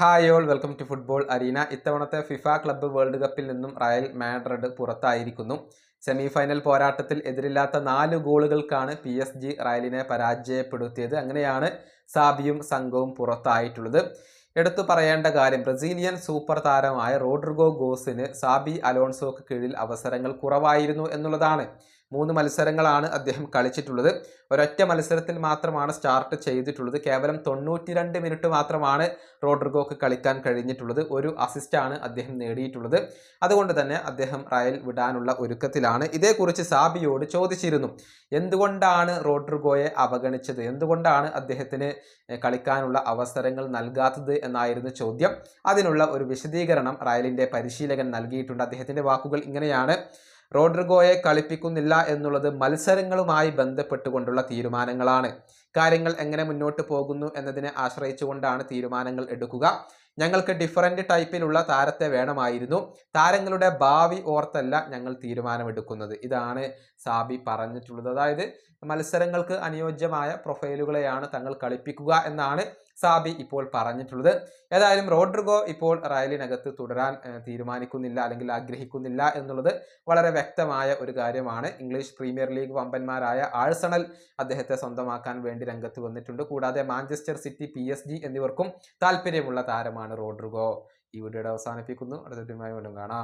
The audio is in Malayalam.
Hi all welcome to football arena. ഇത്തവണത്തെ ഫിഫ ക്ലബ്ബ് വേൾഡ് കപ്പിൽ നിന്നും റയൽ മാഡ്രിഡ് പുറത്തായിരിക്കുന്നു. സെമിഫൈനൽ പോരാട്ടത്തിൽ എതിരില്ലാത്ത നാല് ഗോളുകൾക്കാണ് പി എസ് ജി റയലിനെ പരാജയപ്പെടുത്തിയത്. അങ്ങനെയാണ് സാബിയും സംഘവും പുറത്തായിട്ടുള്ളത്. എടുത്തു പറയേണ്ട കാര്യം ബ്രസീലിയൻ സൂപ്പർ താരമായ റോഡ്രിഗോ ഗോസിന് സാബി അലോൺസോക്ക് കീഴിൽ അവസരങ്ങൾ കുറവായിരുന്നു എന്നുള്ളതാണ്. മൂന്ന് മത്സരങ്ങളാണ് അദ്ദേഹം കളിച്ചിട്ടുള്ളത്. ഒരൊറ്റ മത്സരത്തിൽ മാത്രമാണ് സ്റ്റാർട്ട് ചെയ്തിട്ടുള്ളത്. കേവലം തൊണ്ണൂറ്റിരണ്ട് മിനിറ്റ് മാത്രമാണ് റോഡ്രിഗോക്ക് കളിക്കാൻ കഴിഞ്ഞിട്ടുള്ളത്. ഒരു അസിസ്റ്റാണ് അദ്ദേഹം നേടിയിട്ടുള്ളത്. അതുകൊണ്ട് തന്നെ അദ്ദേഹം റയൽ വിടാനുള്ള ഒരുക്കത്തിലാണ്. ഇതേക്കുറിച്ച് സാബിയോട് ചോദിച്ചിരുന്നു. എന്തുകൊണ്ടാണ് റോഡ്രിഗോയെ അവഗണിച്ചത്? എന്തുകൊണ്ടാണ് അദ്ദേഹത്തിന് കളിക്കാനുള്ള അവസരങ്ങൾ നൽകാത്തത് എന്നായിരുന്നു ചോദ്യം. അതിനുള്ള ഒരു വിശദീകരണം റയലിന്റെ പരിശീലകൻ നൽകിയിട്ടുണ്ട്. അദ്ദേഹത്തിന്റെ വാക്കുകൾ ഇങ്ങനെയാണ്. റോഡ്രിഗോയെ കളിപ്പിക്കുന്നില്ല എന്നുള്ളത് മത്സരങ്ങളുമായി ബന്ധപ്പെട്ടുകൊണ്ടുള്ള തീരുമാനങ്ങളാണ്. കാര്യങ്ങൾ എങ്ങനെ മുന്നോട്ട് പോകുന്നു എന്നതിനെ ആശ്രയിച്ചുകൊണ്ടാണ് തീരുമാനങ്ങൾ എടുക്കുക. ഞങ്ങൾക്ക് ഡിഫറന്റ് ടൈപ്പിലുള്ള താരത്തെ വേണമായിരുന്നു. താരങ്ങളുടെ ഭാവി ഓർത്തല്ല ഞങ്ങൾ തീരുമാനമെടുക്കുന്നത്. ഇതാണ് സാബി പറഞ്ഞിട്ടുള്ളത്. അതായത് മത്സരങ്ങൾക്ക് അനുയോജ്യമായ പ്രൊഫൈലുകളെയാണ് തങ്ങൾ കളിപ്പിക്കുക എന്നാണ് സാബി ഇപ്പോൾ പറഞ്ഞിട്ടുള്ളത്. ഏതായാലും റോഡ്രിഗോ ഇപ്പോൾ റയലിനകത്ത് തുടരാൻ തീരുമാനിക്കുന്നില്ല അല്ലെങ്കിൽ ആഗ്രഹിക്കുന്നില്ല എന്നുള്ളത് വളരെ വ്യക്തമായ ഒരു കാര്യമാണ്. ഇംഗ്ലീഷ് പ്രീമിയർ ലീഗ് വമ്പന്മാരായ ആഴ്സണൽ അദ്ദേഹത്തെ സ്വന്തമാക്കാൻ വേണ്ടി രംഗത്ത് വന്നിട്ടുണ്ട്. കൂടാതെ മാഞ്ചസ്റ്റർ സിറ്റി പി എന്നിവർക്കും താല്പര്യമുള്ള താരമാണ് റോഡ്രിഗോ ഈ വീഡിയോയുടെ അവസാനിപ്പിക്കുന്നു. അടുത്ത ടീമായി വീണ്ടും കാണാം.